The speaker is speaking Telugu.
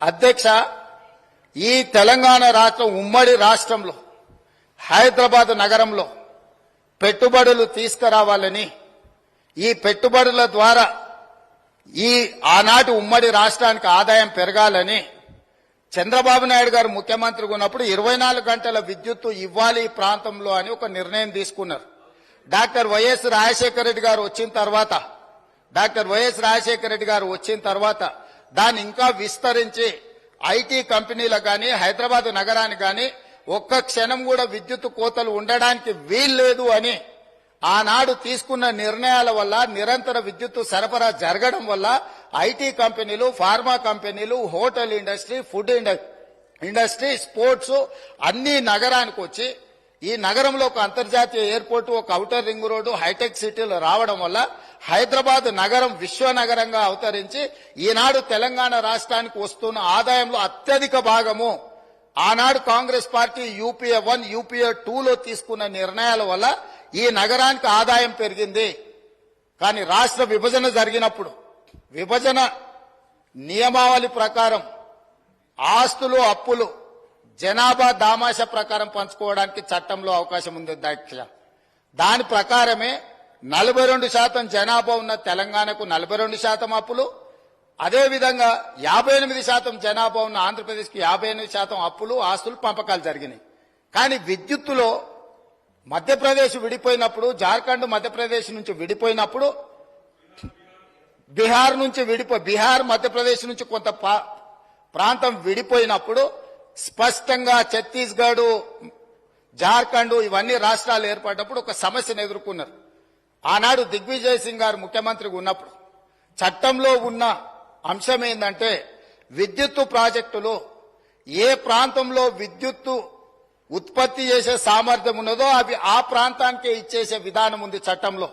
అధ్యక్ష ఈ తెలంగాణ రాష్ట్రం ఉమ్మడి రాష్ట్రంలో హైదరాబాద్ నగరంలో పెట్టుబడులు తీసుకురావాలని ఈ పెట్టుబడుల ద్వారా ఈ ఆనాటి ఉమ్మడి రాష్ట్రానికి ఆదాయం పెరగాలని చంద్రబాబు నాయుడు గారు ముఖ్యమంత్రిగా ఉన్నప్పుడు ఇరవై నాలుగు గంటల విద్యుత్తు ఇవ్వాలి ఈ ప్రాంతంలో అని ఒక నిర్ణయం తీసుకున్నారు. డాక్టర్ వైఎస్ రాజశేఖర రెడ్డి గారు వచ్చిన తర్వాత డాక్టర్ వైఎస్ రాజశేఖర రెడ్డి గారు వచ్చిన తర్వాత దాన్ని ఇంకా విస్తరించి ఐటీ కంపెనీలకు కానీ హైదరాబాద్ నగరానికి కానీ ఒక్క క్షణం కూడా విద్యుత్ కోతలు ఉండడానికి వీల్లేదు అని ఆనాడు తీసుకున్న నిర్ణయాల వల్ల నిరంతర విద్యుత్ సరఫరా జరగడం వల్ల ఐటీ కంపెనీలు ఫార్మా కంపెనీలు hotel industry food industry sports అన్ని నగరానికి వచ్చి ఈ నగరంలో ఒక అంతర్జాతీయ ఎయిర్పోర్టు ఒక ఔటర్ రింగ్ రోడ్డు హైటెక్ సిటీలు రావడం వల్ల హైదరాబాద్ నగరం విశ్వ నగరంగా అవతరించి ఈనాడు తెలంగాణ రాష్ట్రానికి వస్తున్న ఆదాయంలో అత్యధిక భాగము ఆనాడు Congress party UPA one UPA టూలో తీసుకున్న నిర్ణయాల వల్ల ఈ నగరానికి ఆదాయం పెరిగింది. కానీ రాష్ట్ర విభజన జరిగినప్పుడు విభజన నియమావళి ప్రకారం ఆస్తులు అప్పులు జనాభా దామాష ప్రకారం పంచుకోవడానికి చట్టంలో అవకాశం ఉంది అధ్యక్ష దాని ప్రకారమే నలభై రెండు శాతం జనాభా ఉన్న తెలంగాణకు నలభై రెండు శాతం అప్పులు అదేవిధంగా యాభై ఎనిమిది శాతం జనాభా ఉన్న ఆంధ్రప్రదేశ్కి యాభై ఎనిమిది శాతం అప్పులు ఆస్తులు పంపకాలు జరిగినాయి. కానీ విద్యుత్తులో మధ్యప్రదేశ్ విడిపోయినప్పుడు జార్ఖండ్ మధ్యప్రదేశ్ నుంచి విడిపోయినప్పుడు బీహార్ నుంచి విడిపో బీహార్ మధ్యప్రదేశ్ నుంచి కొంత ప్రాంతం విడిపోయినప్పుడు స్పష్టంగా ఛత్తీస్గఢ్ జార్ఖండ్ ఇవన్నీ రాష్ట్రాలు ఏర్పడినప్పుడు ఒక సమస్యను ఎదుర్కొన్నారు. ఆనాడు దిగ్విజయ్ సింగ్ గారు ముఖ్యమంత్రిగా ఉన్నప్పుడు చట్టంలో ఉన్న అంశం ఏంటంటే విద్యుత్తు ప్రాజెక్టులు ఏ ప్రాంతంలో విద్యుత్తు ఉత్పత్తి చేసే సామర్థ్యం ఉన్నదో అవి ఆ ప్రాంతానికే ఇచ్చేసే విధానం ఉంది చట్టంలో.